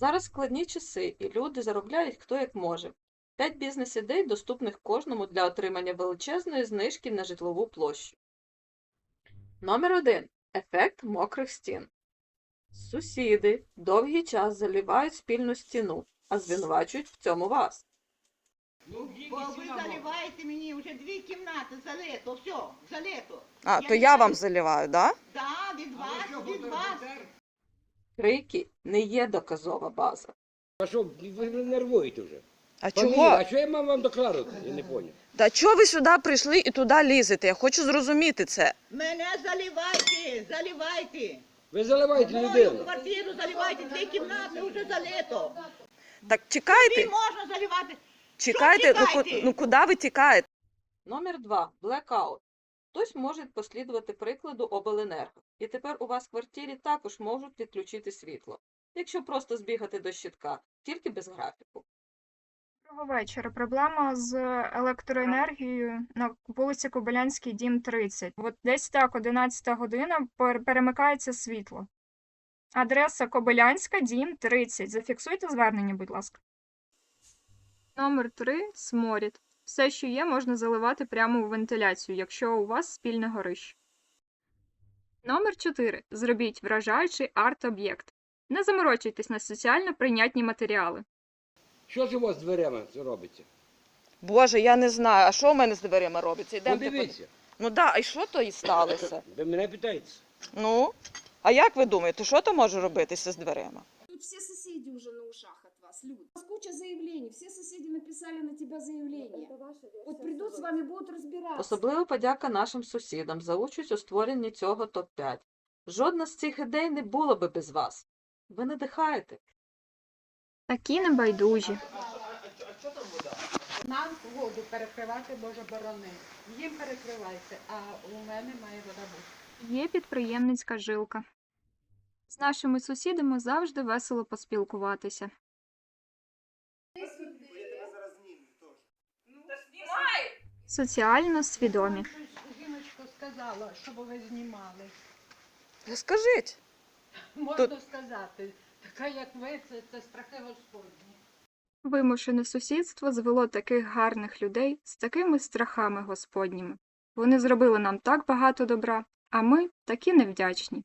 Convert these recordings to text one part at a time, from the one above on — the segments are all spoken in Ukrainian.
Зараз складні часи, і люди заробляють хто як може. П'ять бізнес-ідей доступних кожному для отримання величезної знижки на житлову площу. Номер 1. Ефект мокрих стін. Сусіди довгий час залівають спільну стіну, а звинувачують в цьому вас. Бо ви заливаєте мені вже дві кімнати залито, все, залито. А, Я то я вам заливаю, да? Да, від вас, від вас. Крики не є доказова база. А що, ви не нервуєте вже? А Фамілія, чого? А що я мав вам докладувати? Я не поняв. Та чого ви сюди прийшли і туди лізете? Я хочу зрозуміти це. Мене заливайте, заливайте. Ви заливаєте Мою людину. квартиру заливайте, дві кімнати вже залито. Так Тобі чекайте, можна заливати. чекайте, ну, ку- чекайте? ну куди ви тікаєте? Номер 2. Блекаут. Хтось може послідувати прикладу обленерго. І тепер у вас в квартирі також можуть відключити світло, якщо просто збігати до щитка, тільки без графіку. Доброго вечора. Проблема з електроенергією на вулиці Кобилянський, дім 30. От десь так, 11 година, перемикається світло. Адреса Кобилянська, дім 30. Зафіксуйте звернення, будь ласка. Номер 3 сморід. Все, що є, можна заливати прямо у вентиляцію, якщо у вас спільне горище. Номер 4. Зробіть вражаючий арт-об'єкт. Не заморочуйтесь на соціально прийнятні матеріали. Що ж у вас з дверями робиться? Боже, я не знаю, а що в мене з дверима робиться? Йдемте под- Подивіться. Ну да, а й що то і сталося? Ви мене питаєте? Ну, а як ви думаєте, що то може робитися з дверима? Тут все соседи уже на ушах от вас, люди. У вас куча заявлений, все соседи написали на тебя заявление. Вот придут с вами, будут разбираться. Особливо подяка нашим сусідам за участь у створенні цього топ-5. Жодна з цих ідей не була би без вас. Ви надихаєте. Такі небайдужі. Нам воду перекривати, Боже борони. Їм перекривайте, а у мене має вода бути. Є підприємницька жилка. З нашими сусідами завжди весело поспілкуватися. Соціально свідомі. Жіночка сказала, щоб ви знімали. Скажіть. Можна сказати, така як ви, це, це страхи Господні. Вимушене сусідство звело таких гарних людей з такими страхами господніми. Вони зробили нам так багато добра, а ми такі невдячні.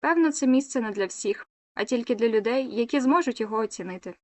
Певно, це місце не для всіх, а тільки для людей, які зможуть його оцінити.